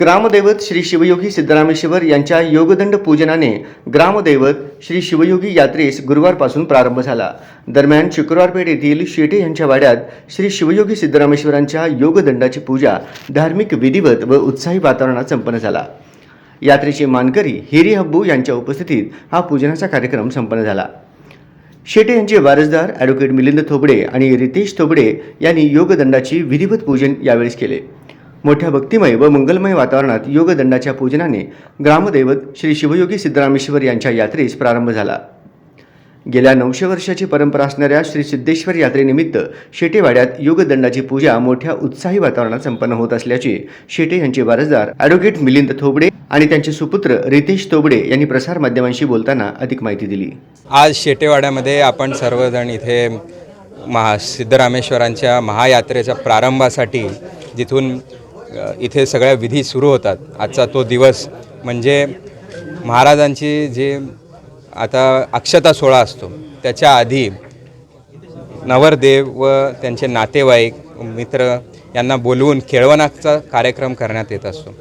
ग्रामदैवत श्री शिवयोगी सिद्धरामेश्वर यांच्या योगदंड पूजनाने ग्रामदैवत श्री शिवयोगी यात्रेस गुरुवारपासून प्रारंभ झाला. दरम्यान शुक्रवारपेठ येथील शेटे यांच्या वाड्यात श्री शिवयोगी सिद्धरामेश्वरांच्या योगदंडाची पूजा धार्मिक विधिवत व उत्साही वातावरणात संपन्न झाला. यात्रेचे मानकरी हिरी हब्बू यांच्या उपस्थितीत हा पूजनाचा कार्यक्रम संपन्न झाला. शेटे यांचे वारसदार ॲडव्होकेट मिलिंद थोबडे आणि रितेश थोबडे यांनी योगदंडाची विधिवत पूजन यावेळेस केले. मोठ्या भक्तिमय व मंगलमय वातावरणात योगदंडाच्या पूजनाने ग्रामदैवत श्री शिवयोगी सिद्धरामेश्वर यांच्या यात्रेस प्रारंभ झाला. गेल्या नऊशे वर्षाची परंपरा असणाऱ्या श्री सिद्धेश्वर यात्रेनिमित्त शेटेवाड्यात योगदंडाची पूजा मोठ्या उत्साही वातावरणात संपन्न होत असल्याचे शेटे यांचे वारसदार ॲडव्होकेट मिलिंद थोबडे आणि त्यांचे सुपुत्र रितेश थोबडे यांनी प्रसारमाध्यमांशी बोलताना अधिक माहिती दिली. आज शेटेवाड्यामध्ये आपण सर्वजण इथे महा सिद्धरामेश्वरांच्या महायात्रेच्या प्रारंभासाठी जिथून इथे सगळ्या विधी सुरू होतात. आजचा तो दिवस म्हणजे महाराजांची जे आता अक्षता सोहळा असतो त्याच्या आधी नवरदेव व त्यांचे नातेवाईक मित्र यांना बोलवून खेळवणाचा कार्यक्रम करण्यात येत असतो.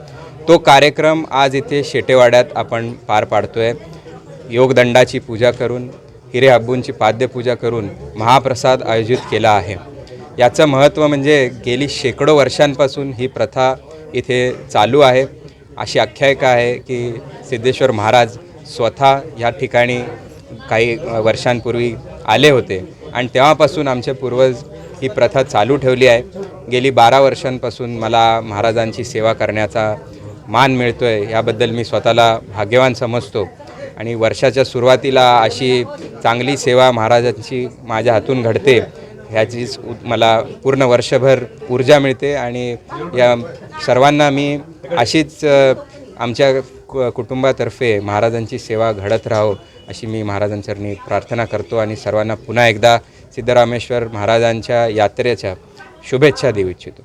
तो कार्यक्रम आज इथे शेटेवाड्यात आपण पार पाडतो आहे योगदंडाची पूजा करून हिरे अब्बूंची पाद्यपूजा करून महाप्रसाद आयोजित केला आहे. याचं महत्त्व म्हणजे गेली शेकडो वर्षांपासून ही प्रथा इथे चालू आहे. अशी आख्यायिका आहे की सिद्धेश्वर महाराज स्वतः या ठिकाणी काही वर्षांपूर्वी आले होते. आणि तेव्हापासून आमचे पूर्वज ही प्रथा चालू ठेवली आहे. गेली बारा वर्षांपासून मला महाराजांची सेवा करण्याचा मान मिळतो आहे याबद्दल मी स्वतःला भाग्यवान समजतो. आणि वर्षाच्या सुरुवातीला अशी चांगली सेवा महाराजांची माझ्या हातून घडते. ह्याचीच मला पूर्ण वर्षभर ऊर्जा मिळते आणि या सर्वांना मी अशीच आमच्या कु- कुटुंबातर्फे महाराजांची सेवा घडत राहो अशी मी महाराजांचरणी प्रार्थना करतो आणि सर्वांना पुन्हा एकदा सिद्धरामेश्वर महाराजांच्या यात्रेच्या शुभेच्छा देऊ इच्छितो.